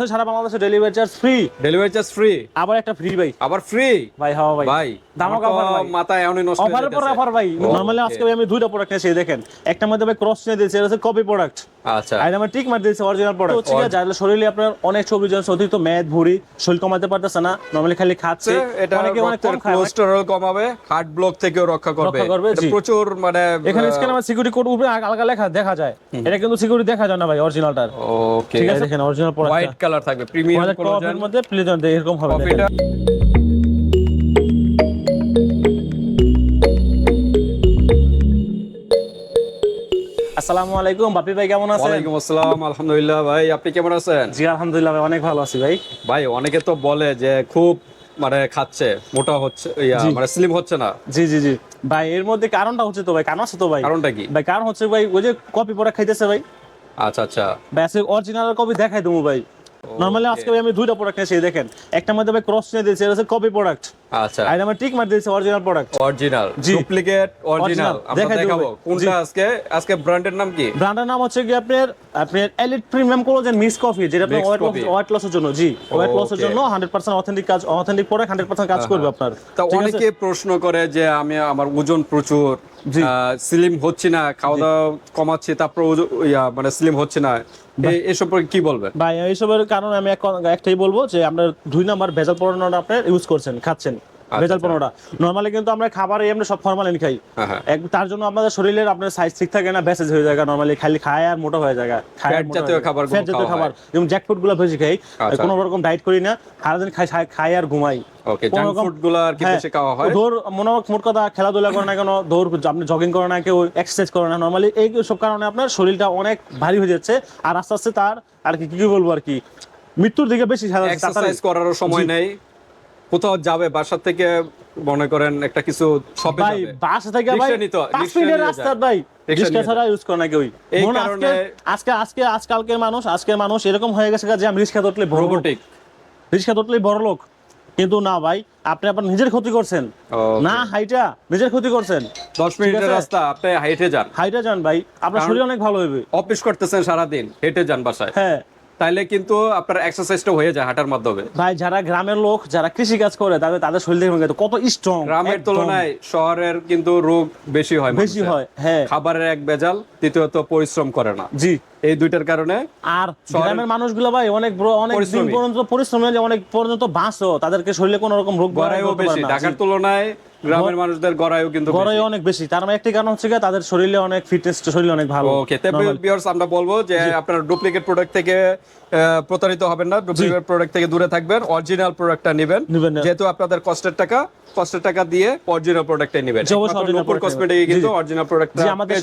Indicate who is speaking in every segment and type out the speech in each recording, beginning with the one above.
Speaker 1: সারা বাংলাদেশে delivery charge free
Speaker 2: delivery charge free
Speaker 1: আবার একটা ফ্রি ভাই।
Speaker 2: আবার ফ্রি
Speaker 1: ভাই হ্যাঁ ভাই।
Speaker 2: ভাই
Speaker 1: দামক অফার ভাই।
Speaker 2: মাথায় এমনই নষ্ট
Speaker 1: অফার পর অফার ভাই. নরমালি আজকে আমি দুইটা প্রোডাক্ট নিয়েছি দেখেন। একটা মধ্যে ভাই ক্রস নিয়ে দিয়েছে এটা হচ্ছে কপি প্রোডাক্ট
Speaker 2: আচ্ছা।
Speaker 1: আর আমার টিক মার দিয়েছে অরিজিনাল প্রোডাক্ট হচ্ছে যার শরীরে আপনার অনেক জন্য অতিরিক্ত মেদ ভুঁড়ি শরীর কমাতে পারতেছে না নরমালি খালি খাচ্ছে।
Speaker 2: এটা
Speaker 1: অনেকে অনেক কম খায় অনেক-
Speaker 2: কোলেস্টেরল কমাবে হার্ট ব্লক থেকেও রক্ষা করবে। প্রচুর মানে
Speaker 1: এখানে স্ক্যান আমার সিকিউরিটি কোড উপরে আলাদা লেখা দেখা যায়। এটা কিন্তু সিকিউরিটি দেখা যায় না ভাই অরিজিনালটার
Speaker 2: ওকে
Speaker 1: ঠিক আছে? দেখেন অরিজিনাল প্রোডাক্ট
Speaker 2: হোয়াইট কালার থাকবে প্রিমিয়াম কোলাজেন
Speaker 1: মধ্যে প্লিজ এরকম হবে আসসালামু আলাইকুম বাপি ভাই কেমন আছেন?
Speaker 2: ওয়ালাইকুম আসসালাম আলহামদুলিল্লাহ ভাই আপনি কেমন আছেন?
Speaker 1: জি আলহামদুলিল্লাহ ভাই অনেক ভালো আছি ভাই।
Speaker 2: ভাই অনেকে তো বলে যে খুব মানে খাচ্ছে মোটা হচ্ছে মানে স্লিম হচ্ছে না।
Speaker 1: জি জি জি। ভাই এর মধ্যে কারণটা হচ্ছে তো ভাই কারণ আছে তো ভাই।
Speaker 2: কারণটা কি?
Speaker 1: ভাই কারণ হচ্ছে ভাই ওই যে কপি প্রোডাক্ট খাইতেছে ভাই।
Speaker 2: আচ্ছা আচ্ছা।
Speaker 1: ভাই আজকে অরিজিনাল কপি দেখাই দেবো ভাই। নরমালি আজকে ভাই আমি দুইটা প্রোডাক্ট নিয়েছি দেখেন। একটা মধ্যে ভাই ক্রস নিয়ে দিয়েছি এটা হচ্ছে কপি প্রোডাক্ট
Speaker 2: আচ্ছা।
Speaker 1: আর আমার টিক মার দিয়েছি original product
Speaker 2: original duplicate original আমরা দেখাবো। কোনটা আজকে আজকে ব্র্যান্ডের নাম কি?
Speaker 1: ব্র্যান্ডের নাম হচ্ছে কি আপনার আপনার elite premium collagen mix coffee যেটা আপনার ওয়েট
Speaker 2: coffee।
Speaker 1: ওয়েট লসের জন্য। জি ওয়েট লসের জন্য 100% অথেন্টিক কাজ অথেন্টিক প্রোডাক্ট 100% কাজ করবে আপনার।
Speaker 2: তা অনেকে প্রশ্ন করে যে আমি আমার ওজন প্রচুর। স্লিম হচ্ছে না খাওয়া দাওয়া কমাচ্ছি তারপর মানে স্লিম হচ্ছে না। সম্পর্কে কি বলবেন
Speaker 1: ভাই এইসবের কারণে আমি এক- একটাই বলব যে আপনার দুই নাম্বার ভেজাল পণ্যটা আপনি ইউজ করছেন খাচ্ছেন। ভেজাল
Speaker 2: আচ্ছা।
Speaker 1: পণ্যটা নর্মালি কিন্তু আমরা খাবারে আমরা সব ফরমালিন খাই।
Speaker 2: হ্যাঁ, হ্যাঁ।
Speaker 1: তার জন্য আমাদের শরীরের আপনার সাইজ ঠিক থাকে না ব্যাসেজ হয়ে যায় নর্মালি খালি খায় আর মোটা হয়ে যায়
Speaker 2: Fat জাতীয় খাবারগুলো
Speaker 1: ফ্যাট জাতীয় খাবার। যেমন জ্যাকফুডগুলো বেশি খাই
Speaker 2: আচ্ছা।
Speaker 1: কোনো রকম ডায়েট করি না। সারাদিন খাই খাই- আর ঘুমাই।
Speaker 2: ওকে জাঙ্ক ফুডগুলো আর কি
Speaker 1: হ্যাঁ,
Speaker 2: বেশি খাওয়া হয়?
Speaker 1: মনে মোট কথা খেলাধুলা করে না কেন দৌড় আপনি জগিং করে না কেউ এক্সারসাইজ করে না। নর্মালি এই সব কারণে আপনার শরীরটা অনেক ভারী হয়ে যাচ্ছে আর আস্তে আস্তে তার আর কি কি বলব আর কি? মৃত্যুর দিকে বেশি
Speaker 2: এক্সারসাইজ করারও সময় নেই। কোথাও যাবে বাসা থেকে মনে করেন একটা কিছু শপে
Speaker 1: ভাই বাসা থেকে ভাই
Speaker 2: নিতে
Speaker 1: মিনিটের রাস্তা ভাই
Speaker 2: রিক্সা
Speaker 1: ছাড়া ইউজ করে না কেউই।
Speaker 2: এই কারণে-
Speaker 1: আজকে আজকে আজকালকের মানুষ আজকের মানুষ এরকম হয়ে গেছে যে আমি রিক্সা ধরলে
Speaker 2: রোবোটিক
Speaker 1: রিক্সা ধরলেই বড় লোক কিন্তু না ভাই আপনি আপনার নিজের ক্ষতি করছেন। না হাইটা নিজের ক্ষতি করছেন।
Speaker 2: দশ মিনিটের রাস্তা আপনি হাইটে যান।
Speaker 1: হাইটা যান ভাই আপনার শরীর অনেক ভালো হবে।
Speaker 2: অফিস করতেছেন সারাদিন হেঁটে যান বাসায়।
Speaker 1: হ্যাঁ।
Speaker 2: তাইলে কিন্তু আপনার এক্সারসাইজটা হয়ে যায় হাঁটার মাধ্যমে।
Speaker 1: ভাই যারা গ্রামের লোক যারা কৃষি কাজ করে তাদের তাদের শরীর দেখবেন কত স্ট্রং
Speaker 2: গ্রামের তুলনায় শহরের কিন্তু রোগ বেশি হয়
Speaker 1: বেশি হয় হ্যাঁ।
Speaker 2: খাবারের এক বেজাল দ্বিতীয়ত পরিশ্রম করে না।
Speaker 1: জি।
Speaker 2: এই দুইটার কারণে
Speaker 1: আর গ্রামের মানুষগুলো ভাই অনেক অনেক দিন
Speaker 2: পরিশ্রমী।
Speaker 1: পর্যন্ত পরিশ্রমী হলে অনেক পর্যন্ত বাঁচো তাদেরকে শরীরে কোনো রকম রোগ
Speaker 2: বেশি। ঢাকার তুলনায় গ্রামের মানুষদের গড়াইও কিন্তু
Speaker 1: গড়াই অনেক বেশি। তার মানে একটি কারণ হচ্ছে তাদের শরীরে অনেক ফিটনেস শরীরে অনেক ভালো।
Speaker 2: ওকে তারপরে ভিউয়ার্স আমরা বলব যে আপনারা ডুপ্লিকেট প্রোডাক্ট থেকে প্রতারিত হবেন না। ডুপ্লিকেট প্রোডাক্ট থেকে দূরে থাকবেন অরিজিনাল প্রোডাক্টটা নেবেন। যেহেতু আপনাদের কষ্টের টাকা কষ্টের টাকা দিয়ে অরিজিনাল প্রোডাক্টটাই নেবেন। নূপুর কসমেটিকে কিন্তু। অরিজিনাল
Speaker 1: আমাদের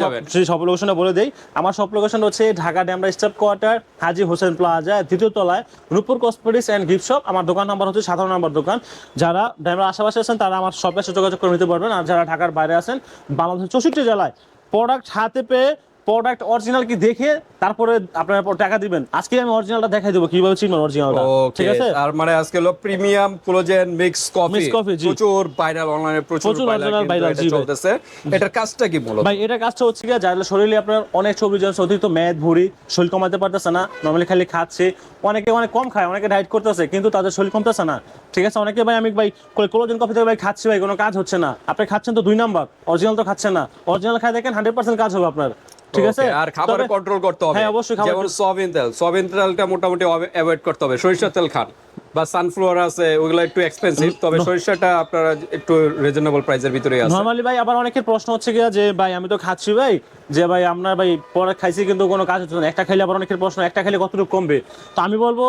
Speaker 1: সব লোকেশনে বলে দেই। আমার সব লোকেশন হচ্ছে Dhaka Demra staff quarter Haji Hossain plaza দ্বিতীয় তলায় Ruppur cosmetics and gift shop আমার দোকান নাম্বার হচ্ছে সাধারণ নাম্বার দোকান। যারা ড্যামরা আশেপাশে আছেন তারা আমার শপে এসে যোগাযোগ করে নিতে পারবেন। আর যারা ঢাকার বাইরে আছেন, বাংলাদেশের চৌষট্টি জেলায় প্রোডাক্ট হাতে পেয়ে প্রোডাক্ট অরিজিনাল কি দেখে তারপরে আপনারা টাকা দিবেন। আজকে আমি অরিজিনালটা দেখাই দেবো কীভাবে চিনবেন অরিজিনালটা ঠিক আছে?
Speaker 2: আর মানে আজকে হলো premium collagen mix coffee
Speaker 1: Mixed coffee, জি।
Speaker 2: প্রচুর ভাইরাল অনলাইনে প্রচুর
Speaker 1: প্রচুর
Speaker 2: ভাইরাল
Speaker 1: জি
Speaker 2: চলতেছে। এটার কাজটা কি মূলত?
Speaker 1: ভাই এটা কাজটা হচ্ছে কি যার শরীরে আপনার অনেক চর্বি জন্য অতিরিক্ত মেদ ভুড়ি শরীর কমাতে পারতেছে না নর্মালি খালি খাচ্ছে। অনেকে অনেক কম খায় অনেকে ডায়েট করতেছে কিন্তু তাদের শরীর কমতেছে না। ঠিক আছে? অনেকে ভাই আমি ভাই কোলোজেন কফি থেকে ভাই খাচ্ছি ভাই কোনো কাজ হচ্ছে না। আপনি খাচ্ছেন তো দুই নাম্বার অরিজিনাল তো খাচ্ছেন না। অরিজিনাল খাই দেখেন হান্ড্রেড পার্সেন্ট কাজ হবে আপনার। ঠিক আছে?
Speaker 2: আর খাবার কন্ট্রোল করতে হবে।
Speaker 1: হ্যাঁ, অবশ্যই খাবার
Speaker 2: যেমন সয়াবিন তেল। সয়াবিন তেলটা মোটামুটি অ্যাভয়েড করতে হবে। সরিষার তেল খান। বা সানফ্লাওয়ার আছে ওগুলো একটু এক্সপেন্সিভ তবে সরিষাটা আপনারা একটু রিজনেবল প্রাইসের ভিতরে আছে।
Speaker 1: নরমালি ভাই আবার অনেকের প্রশ্ন হচ্ছে কি যে ভাই আমি তো খাচ্ছি ভাই। যে ভাই আপনার ভাই পরে খাইছি কিন্তু কোনো কাজ হচ্ছে না। একটা খাইলে আবার অনেকের প্রশ্ন একটা খাইলে কতটুকু কমবে? তো আমি বলব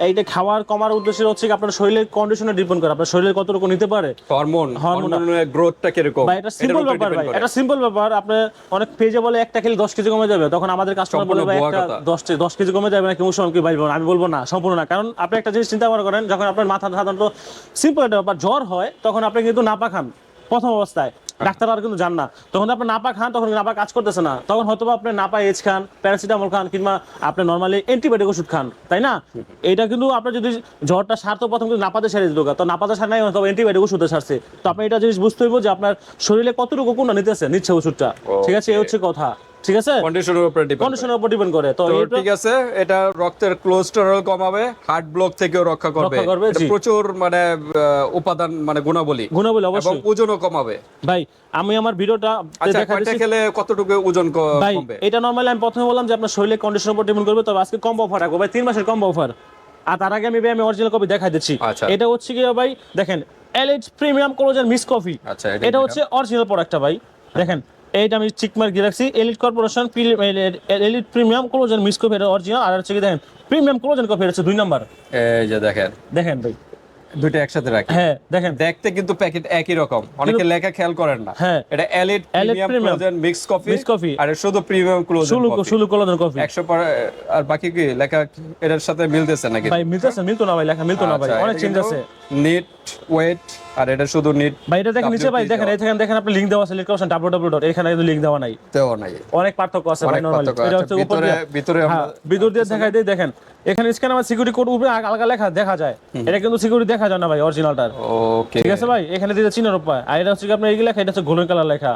Speaker 1: এইটা খাওয়ার কমার উদ্দেশ্য হচ্ছে কি আপনার শরীরের কন্ডিশনে ডিপেন্ড করে। আপনার শরীরে কতটুকু নিতে পারে?
Speaker 2: হরমোন
Speaker 1: হরমোন-
Speaker 2: হরমোনের গ্রোথটা কীরকম?
Speaker 1: ভাই এটা সিম্পল ব্যাপার ভাই। এটা সিম্পল ব্যাপার। আপনি অনেক পেজে বলে একটা খেলে দশ কেজি কমে যাবে। তখন আমাদের কাস্টমার বলে ভাই একটা
Speaker 2: কথা।
Speaker 1: দশ দশ কেজি কমে যাবে না কেউ সময় কি ভাই আমি বলব না সম্পূর্ণ না। কারণ আপনি একটা জিনিস চিন্তা মনে করেন যখন আপনার মাথা সাধারণত সিম্পল একটা ব্যাপার জ্বর হয় তখন আপনি কিন্তু নাপা খান। প্রথম অবস্থায়। ডাক্তার আর কিন্তু জান না। তখন আপনি নাপা খান তখন নাপা কাজ করতেছে না। তখন হয়তো আপনি নাপা এজ খান প্যারাসিটামল খান কিংবা আপনি নর্মালি অ্যান্টিবায়োটিক ওষুধ খান তাই না? এটা কিন্তু আপনার যদি জ্বরটা সারতো প্রথম কিন্তু নাপাতে সারে দিত তো নাপাতে সার নাই তবে অ্যান্টিবায়োটিক ওষুধে সারছে। তো আপনি এটা জিনিস বুঝতে হইব যে আপনার শরীরে কতটুকু কোনটা নিতেছে নিচ্ছে ওষুধটা। ঠিক আছে এই হচ্ছে কথা। ঠিক আছে?
Speaker 2: কন্ডিশনের উপরে ডিপেন্ড
Speaker 1: কন্ডিশনের উপর ডিপেন্ড করে। তো
Speaker 2: ঠিক আছে এটা রক্তের কোলেস্টেরল কমাবে হার্ট ব্লক থেকেও
Speaker 1: রক্ষা করবে।
Speaker 2: প্রচুর মানে উপাদান মানে গুণাবলী।
Speaker 1: গুণাবলী
Speaker 2: এবং ওজনও কমাবে।
Speaker 1: ভাই আমি আমার ভিডিওটা
Speaker 2: আচ্ছা কয়টা খেলে কতটুকু ওজন কমবে?
Speaker 1: এটা নরমালি আমি প্রথমে বললাম যে আপনার শরীরে কন্ডিশনের উপর ডিপেন্ড করবে তবে আজকে কম অফার রাখব। ভাই তিন মাসের কম অফার আর তার আগে আমি ভাই আমি অরিজিনাল কপি দেখাই দিচ্ছি। এটা হচ্ছে কি ভাই দেখেন LH premium collagen mix coffee
Speaker 2: আচ্ছা
Speaker 1: এটা হচ্ছে অরিজিনাল প্রোডাক্টটা ভাই। দেখেন এইটা আমি চিকমার দিয়ে রাখছি। Elite Corporation Elite premium collagen mix coffee এটা অরিজিনাল আর হচ্ছে কি দেখেন প্রিমিয়াম কোলোজেন কফি হচ্ছে দুই নাম্বার।
Speaker 2: এই যে দেখেন।
Speaker 1: দেখেন ভাই।
Speaker 2: দুইটা একসাথে রাখি।
Speaker 1: হ্যাঁ দেখেন।
Speaker 2: দেখতে কিন্তু প্যাকেট একই রকম। অনেকে লেখা খেয়াল করেন না।
Speaker 1: হ্যাঁ।
Speaker 2: এটা elite premium collagen mix coffee
Speaker 1: Mixed coffee।
Speaker 2: আর শুধু প্রিমিয়াম ক্লোজেন
Speaker 1: শুলু শুলু কোলোজেন কফি
Speaker 2: 100 পর আর বাকি কি? লেখা এটার সাথে মিলতেছে নাকি?
Speaker 1: ভাই মিলতেছে মিলতো না ভাই লেখা মিলতো না ভাই।
Speaker 2: আচ্ছা,
Speaker 1: অনেক চেঞ্জ আছে।
Speaker 2: নিট ওয়েট আর এটা শুধু নিট
Speaker 1: ভাই এটা দেখেন নিচে ভাই দেখেন এখানে দেখেন আপনি লিংক দেওয়া আছে লিংক অপশন www ডট এখানে কিন্তু লিংক দেওয়া নাই।
Speaker 2: দেওয়া নাই।
Speaker 1: অনেক পার্থক্য আছে ভাই নরমালি এটা হচ্ছে উপরে
Speaker 2: ভিতরে
Speaker 1: হ্যাঁ
Speaker 2: আমরা-
Speaker 1: বিদ্যুৎ দিয়ে দেখাই দেই দেখেন। এখানে স্ক্যান আমার সিকিউরিটি কোড উপরে আলগা লেখা দেখা যায়। এটা কিন্তু সিকিউরিটি দেখা যায় না ভাই অরিজিনালটার
Speaker 2: ওকে
Speaker 1: ঠিক আছে ভাই? এখানে দিতে চিনার উপায় আর এটা হচ্ছে আপনি এই লেখা? এটা হচ্ছে গোল্ডেন কালার লেখা।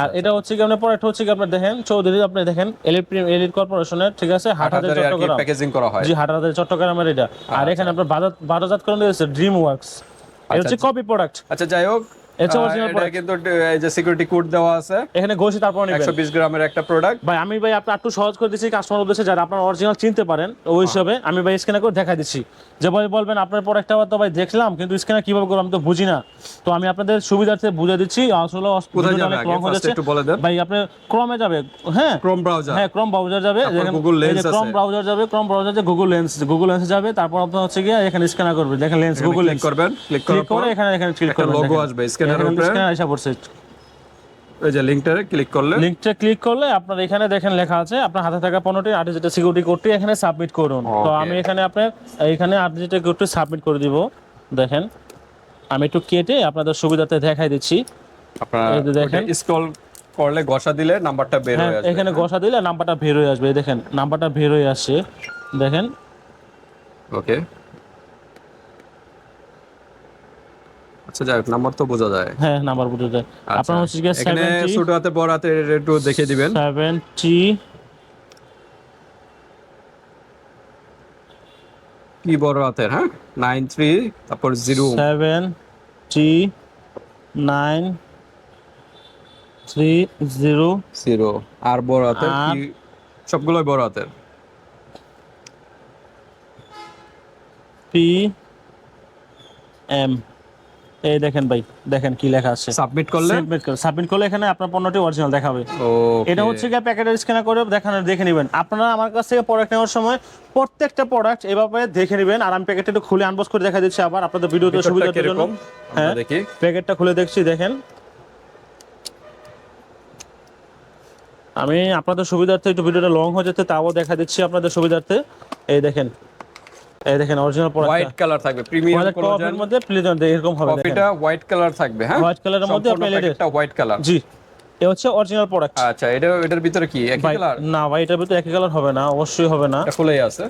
Speaker 1: আর এটা হচ্ছে কি আপনার পরেরটা হচ্ছে কি আপনার দেখেন চৌধুরী আপনি দেখেন এলিট এলিট কর্পোরেশনের ঠিক আছে হাটাদের
Speaker 2: হাজারে
Speaker 1: চট্টগ্রাম।
Speaker 2: প্যাকেজিং করা হয়।
Speaker 1: জি হাটাদের চট্টগ্রামের এটা। আর এখানে আপনার বাজার বাজারজাতকরণ রয়েছে ড্রিম ওয়ার্কস এটা হচ্ছে কপি প্রোডাক্ট
Speaker 2: আচ্ছা যাই হোক
Speaker 1: এটা
Speaker 2: আহ,
Speaker 1: original
Speaker 2: কিন্তু এই যে সিকিউরিটি কোড দেওয়া আছে।
Speaker 1: এখানে ঘষে তারপর নেবেন।
Speaker 2: 120 গ্রামের একটা প্রোডাক্ট
Speaker 1: ভাই আমি ভাই আপনার একটু সহজ করে দিচ্ছি কাস্টমার উদ্দেশ্যে যারা আপনার অরিজিনাল চিনতে পারেন ওই হিসাবে আমি ভাই স্ক্যানার করে দেখা দিচ্ছি। যে ভাই বলবেন আপনার প্রোডাক্টটা তো ভাই দেখলাম কিন্তু স্ক্যানার কীভাবে করব আমি তো বুঝি না। তো আমি আপনাদের সুবিধার্থে বুঝে দিচ্ছি। আসলে অনেক? হয়ে যাচ্ছে। ভাই আপনি ক্রমে যাবে হ্যাঁ?
Speaker 2: ক্রোম ব্রাউজার
Speaker 1: হ্যাঁ ক্রম ব্রাউজার যাবে।
Speaker 2: Lens
Speaker 1: ব্রাউজার যাবে ক্রম ব্রাউজার যে গুগল লেন্স গুগল লেন্স যাবে। তারপর আপনার হচ্ছে গিয়ে এখানে স্ক্যানার করবে। দেখেন লেন্স গুগল লেন্স
Speaker 2: করবেন ক্লিক
Speaker 1: করে এখানে এখানে ক্লিক করবেন দেখেন।
Speaker 2: আসবে, scanner এর উপরে।
Speaker 1: স্ক্যানার পড়ছে।
Speaker 2: এই যে লিংকটারে ক্লিক করলে।
Speaker 1: লিঙ্কটা ক্লিক করলে আপনার এখানে দেখেন লেখা আছে আপনার হাতে থাকা পণ্যটি আর যেটা সিকিউরিটি কোডটি এখানে সাবমিট করুন। তো আমি এখানে আপনার এখানে যেটা কোডটি সাবমিট করে দিব দেখেন। আমি একটু কেটে আপনাদের সুবিধাতে দেখাই দিচ্ছি।
Speaker 2: আপনারা
Speaker 1: দেখেন।
Speaker 2: স্ক্রল করলে ঘষা দিলে নাম্বারটা বের
Speaker 1: হ্যাঁ
Speaker 2: হয়ে আসবে।
Speaker 1: এখানে ঘষা দিলে নাম্বারটা বের হয়ে আসবে। দেখেন নাম্বারটা বের হয়ে আসছে। দেখেন।
Speaker 2: ওকে আচ্ছা যাই হোক নাম্বার তো বোঝা যায়।
Speaker 1: হ্যাঁ নাম্বার বুঝে যায়।
Speaker 2: আচ্ছা,
Speaker 1: আপনার হচ্ছে গিয়ে
Speaker 2: এখানে ছোট হাতে বড় হাতে একটু দিবেন।
Speaker 1: সেভেন্টি
Speaker 2: কি বড় হাতের হ্যাঁ? নাইন থ্রি তারপর zero
Speaker 1: seventy nine three zero
Speaker 2: zero আর বড় হাতের কি? সবগুলোই বড় হাতের।
Speaker 1: পি এম এই দেখেন ভাই দেখেন কি লেখা আছে।
Speaker 2: সাবমিট করলে
Speaker 1: সাবমিট করে সাবমিট করলে এখানে আপনার পণ্যটি অরিজিনাল দেখাবে। এটা হচ্ছে গিয়ে প্যাকেটের স্ক্যানার করে দেখানো দেখে নেবেন। আপনারা আমার কাছ থেকে প্রোডাক্ট নেওয়ার সময় প্রত্যেকটা প্রোডাক্ট এভাবে দেখে নেবেন। আর আমি প্যাকেটটা একটু খুলে আনবক্স করে দেখা দিচ্ছি আবার আপনাদের ভিডিওতে সুবিধার জন্য। হ্যাঁ প্যাকেটটা খুলে দেখছি দেখেন। আমি আপনাদের সুবিধার্থে একটু ভিডিওটা লং হয়ে যেতে তাও দেখা দিচ্ছি আপনাদের সুবিধার্থে। এই দেখেন এই দেখেন অরিজিনাল প্রোডাক্ট
Speaker 2: হোয়াইট কালার থাকবে প্রিমিয়াম কোলাজেন
Speaker 1: মধ্যে প্লিজ এরকম হবে
Speaker 2: কফিটা হোয়াইট কালার থাকবে হ্যাঁ?
Speaker 1: Colour এর মধ্যে
Speaker 2: প্যাকেটটা হোয়াইট কালার
Speaker 1: জি এ হচ্ছে অরিজিনাল প্রোডাক্ট
Speaker 2: আচ্ছা এটা এটার ভিতরে কি? একই কালার
Speaker 1: না ভাই এটার ভিতরে একই কালার হবে না অবশ্যই হবে না।
Speaker 2: খুলেই আছে।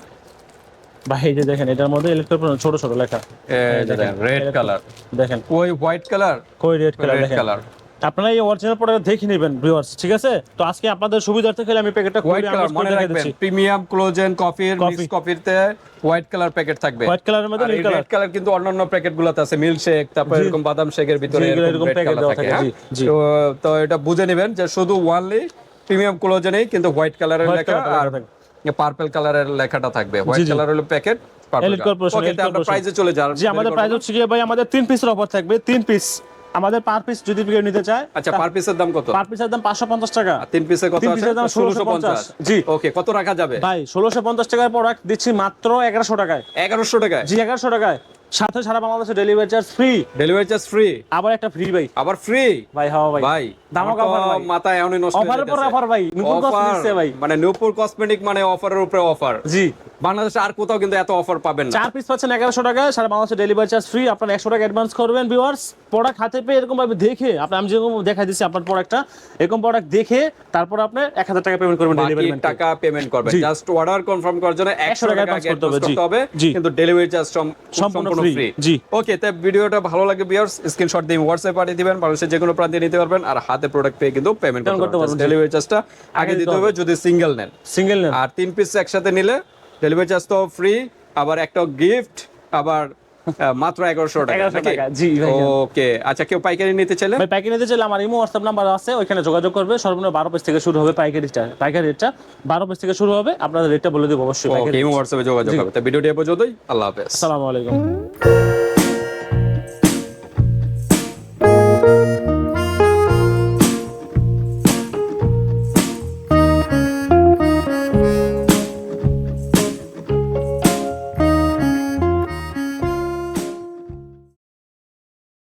Speaker 1: ভাই এই যে দেখেন এটার মধ্যে ইলেকট্রিক ছোট ছোট লেখা।
Speaker 2: এই দেখেন রেড কালার
Speaker 1: দেখেন।
Speaker 2: ওই হোয়াইট কালার
Speaker 1: কই রেড কালার
Speaker 2: রেড
Speaker 1: দেখেন।
Speaker 2: কালার
Speaker 1: আপনারা এই অরিজিনাল প্রোডাক্ট দেখে নেবেন ভিউয়ার্স ঠিক আছে? তো আজকে আপনাদের সুবিধার্থে খেলে আমি প্যাকেটটা
Speaker 2: হোয়াইট
Speaker 1: খুলে
Speaker 2: কালার মনে রাখবেন প্রিমিয়াম ক্লোজেন কফির। মিক্স কফিতে হোয়াইট কালার প্যাকেট থাকবে।
Speaker 1: হোয়াইট কালারের মধ্যে নীল কালার
Speaker 2: রেড কালার কিন্তু অন্যান্য প্যাকেট গুলোতে আছে মিল্ক শেক তারপর এরকম বাদাম শেকের ভিতরে এরকম রেড কালার
Speaker 1: দেওয়া
Speaker 2: থাকে হ্যাঁ?
Speaker 1: জি।
Speaker 2: তো তো এটা বুঝে নেবেন যে শুধু ওয়ানলি প্রিমিয়াম ক্লোজেনেই কিন্তু হোয়াইট কালারের লেখা আর পার্পল কালারের লেখাটা থাকবে। হোয়াইট কালার হলো প্যাকেট
Speaker 1: Elite Corporation,
Speaker 2: ওকে আমরা প্রাইজে চলে যান
Speaker 1: জি আমাদের প্রাইস হচ্ছে ভাই আমাদের তিন পিসের অফার থাকবে তিন পিস আমাদের পার পিস যদি কেউ নিতে চায়
Speaker 2: আচ্ছা পার পিসের দাম কত?
Speaker 1: পার পিসের দাম পাঁচশো পঞ্চাশ টাকা।
Speaker 2: আর তিন পিসের কত
Speaker 1: তিন পিসের দাম
Speaker 2: 1650
Speaker 1: জি।
Speaker 2: ওকে কত রাখা যাবে?
Speaker 1: ভাই ষোলোশো পঞ্চাশ টাকার প্রোডাক্ট দিচ্ছি মাত্র এগারোশো টাকায়।
Speaker 2: 1100 টাকায়?
Speaker 1: জি এগারোশো টাকায়। সাথে সারা বাংলাদেশে delivery charge free
Speaker 2: delivery charge free
Speaker 1: আবার একটা ফ্রি ভাই।
Speaker 2: আবার ফ্রি
Speaker 1: ভাই হ্যাঁ ভাই।
Speaker 2: ভাই
Speaker 1: দামক offer ভাই।
Speaker 2: মাথায় এমনই নষ্ট
Speaker 1: অফারের পর অফার ভাই। নতুন কস
Speaker 2: Offer,
Speaker 1: ভাই।
Speaker 2: মানে নূপুর কসমেটিক মানে অফারের উপরে অফার
Speaker 1: জি।
Speaker 2: বাংলাদেশে আর কোথাও কিন্তু এত অফার পাবেন না।
Speaker 1: চার পিস পাচ্ছেন এগারোশো টাকায়। সারা বাংলাদেশে ডেলিভারি চার্জ ফ্রি আপনার একশো টাকা অ্যাডভান্স করবেন ভিউয়ার্স প্রোডাক্ট হাতে পেয়ে এরকম ভাবে দেখে আপনি আমি যেরকম দেখা দিচ্ছি আপনার প্রোডাক্টটা এরকম প্রোডাক্ট দেখে তারপর আপনি এক হাজার টাকা পেমেন্ট করবেন ডেলিভারি
Speaker 2: টাকা পেমেন্ট করবেন। জাস্ট অর্ডার কনফার্ম করার জন্য 100
Speaker 1: টাকা
Speaker 2: টাকা আগে
Speaker 1: করতে হবে।
Speaker 2: কিন্তু ডেলিভারি চার্জ
Speaker 1: সম্পূর্ণ
Speaker 2: ফ্রি
Speaker 1: জি।
Speaker 2: ওকে তাই ভিডিওটা ভালো লাগে ভিউয়ার্স স্ক্রিনশট দিয়ে হোয়াটসঅ্যাপ পাঠিয়ে দিবেন বাংলাদেশের যে কোনো প্রান্তে নিতে পারবেন আর হাতে প্রোডাক্ট পেয়ে কিন্তু পেমেন্ট করতে পারবেন। ডেলিভারি চার্জটা আগে দিতে হবে যদি সিঙ্গেল নেন।
Speaker 1: সিঙ্গেল নেন।
Speaker 2: আর তিন পিস একসাথে নিলে ডেলিভারি চার্জ তো ফ্রি আবার একটা গিফট আবার মাত্র এগারোশো টাকা
Speaker 1: জি
Speaker 2: ওকে আচ্ছা কেউ পাইকারি নিতে চাইলে?
Speaker 1: পাইকারি নিতে চাইলে আমার ইমো হোয়াটসঅ্যাপ নাম্বার আছে ওইখানে যোগাযোগ করবে। সর্বনিম্ন বারো পেজ থেকে শুরু হবে পাইকারিটা পাইকারি রেটটা। বারো পেজ থেকে শুরু হবে আপনাদের রেটটা বলে দেবো অবশ্যই ইমো
Speaker 2: হোয়াটসঅ্যাপে যোগাযোগ হবে। তো ভিডিওটি এ পর্যন্তই আল্লাহ হাফেজ।
Speaker 1: আসসালামু আলাইকুম।